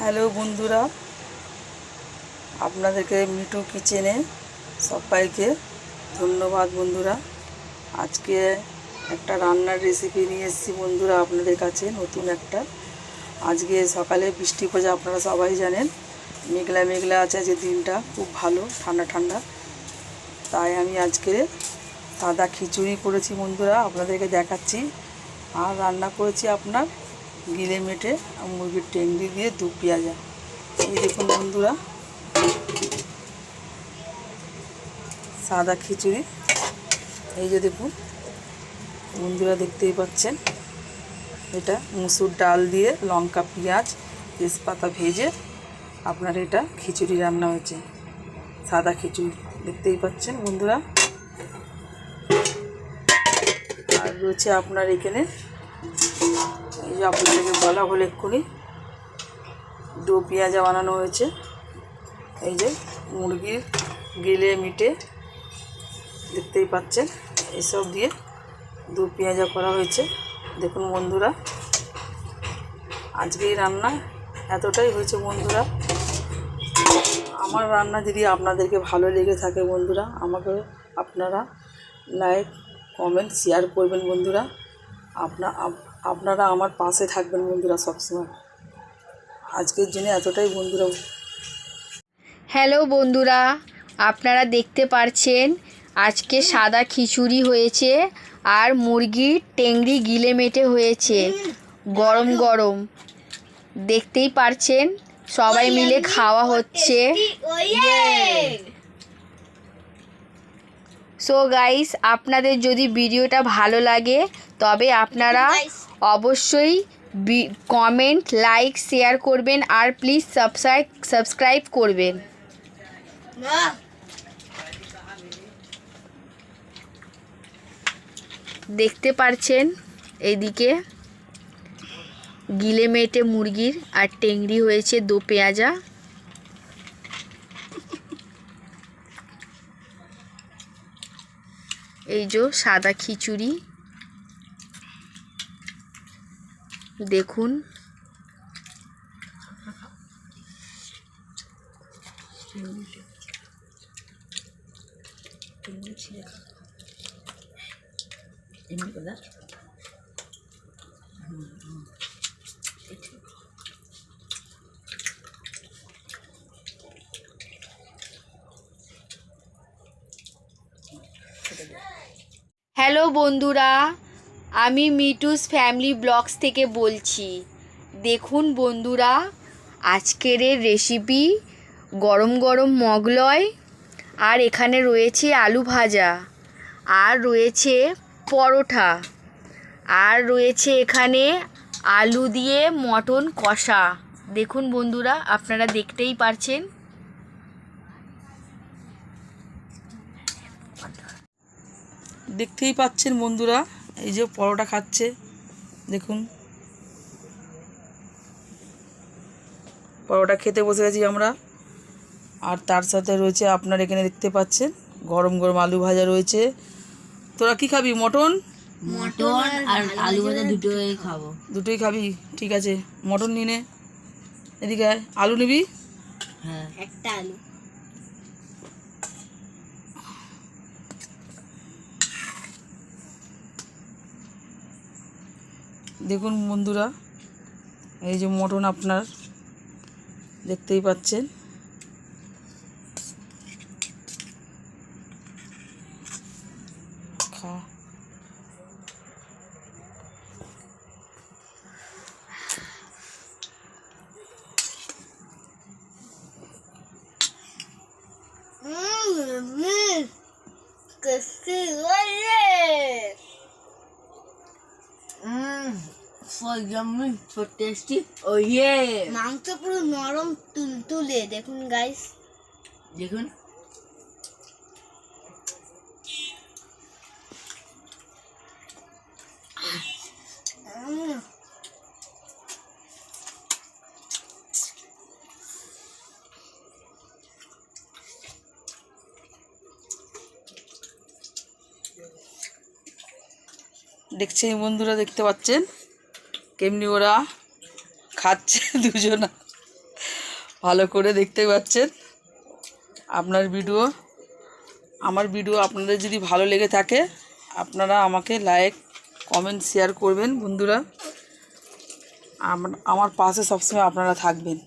Hello বন্ধুরা, আপনাদেরকে মিঠু কিচেনে সবাইকে ধন্যবাদ বন্ধুরা। আজকে একটা রান্নার রেসিপি নিয়ে এসেছি বন্ধুরা আপনাদের কাছে, নতুন একটা। আজকে সকালে বৃষ্টি পড়ে আপনারা সবাই জানেন, মেঘলা মেঘলা আছে আজকে দিনটা, খুব ভালো, ঠান্ডা ঠান্ডা। তাই আমি আজকে সাদা খিচুড়ি করেছি বন্ধুরা, আপনাদেরকে দেখাচ্ছি। আর রান্না করেছি আপনার গিলে মেটে মুরগির টেংরি দিয়ে দু পেঁয়াজা এই দেখুন বন্ধুরা, সাদা খিচুড়ি। এই যে দেখুন, বন্ধুরা দেখতেই পাচ্ছেন, এটা মুসুর ডাল দিয়ে লঙ্কা, পেঁয়াজ, তেজপাতা ভেজে আপনার এটা খিচুড়ি রান্না হয়েছে, সাদা খিচুড়ি। দেখতেই পাচ্ছেন বন্ধুরা? আর রয়েছে আপনার এখানে এই যে আপনাদেরকে বলা হলো এক্ষুনি। দু পেঁয়াজা বানানো হয়েছে। এই যে মুরগির গিলে মিটে দেখতেই পাচ্ছেন, এসব দিয়ে দু পেঁয়াজা করা হয়েছে। দেখুন বন্ধুরা আজকে এই রান্না এতটাই হয়েছে বন্ধুরা। আমার রান্না যদি আপনাদেরকে ভালো লেগে থাকে বন্ধুরা, আমাকে আপনারা লাইক, কমেন্ট, শেয়ার করবেন বন্ধুরা। আপনা আপ- আপনারা আমার পাশে থাকবেন বন্ধুরা সবসময়। আজকের জন্য এতটাই বন্ধুরা। হ্যালো বন্ধুরা আপনারা দেখতে পারছেন আজকে সাদা খিচুড়ি হয়েছে আর মুরগির টেংরি গিলে মেটে হয়েছে গরম গরম। দেখতেই পারছেন সবাই মিলে খাওয়া হচ্ছে। সো গাইস আপনাদের যদি ভিডিওটা ভালো লাগে তবে আপনারা অবশ্যই কমেন্ট লাইক শেয়ার করবেন আর প্লিজ সাবস্ক্রাইব সাবস্ক্রাইব করবেন। দেখতে পারছেন এইদিকে গিলে মেটে মুরগির আর টেংরি হয়েছে দো পেঁয়াজা। এই যে সাদা খিচুড়ি। দেখুন। হ্যালো বন্ধুরা, আমি মিটুস ফ্যামিলি ব্লগস থেকে বলছি। দেখুন বন্ধুরা, আজকের রেসিপি গরম গরম মগলয় আর এখানে রয়েছে আলু ভাজা, আর রয়েছে পরোঠা, আর রয়েছে এখানে আলু দিয়ে মটন কষা। দেখুন বন্ধুরা, আপনারা দেখতেই পারছেন। দেখতেই পাচ্ছেন বন্ধুরা এই যে পরোটা খাচ্ছে দেখুন। পরোটা খেতে বসে গেছি আমরা। আর তার সাথে রয়েছে আপনার এখানে দেখতে পাচ্ছেন গরম গরম আলু ভাজা রয়েছে। তোরা কি খাবি মটন? মটন আর আলু ভাজা দুটোই খাব। দুটোই খাবি? ঠিক আছে মটন নিয়ে নে। এদিকে। আলু নিবি? হ্যাঁ। একটা আলু। দেখুন বন্ধুরা এই যে মটন আপনার দেখতেই পাচ্ছেন খা so yummy so ইয়ে। oh yeah মাংস পুরো নরম তুলতুলে দেখুন গাইস দেখুন। দেখছেন বন্ধুরা, দেখতে পাচ্ছেন? কেমনি ওরা খাচ্ছে দুজনা। ভালো করে দেখতে পাচ্ছেন? আপনার ভিডিও, আমার ভিডিও আপনাদের যদি ভালো লেগে থাকে, আপনারা আমাকে লাইক, কমেন্ট, শেয়ার করবেন বন্ধুরা। আমার আমার পাশে সবসময় আপনারা থাকবেন।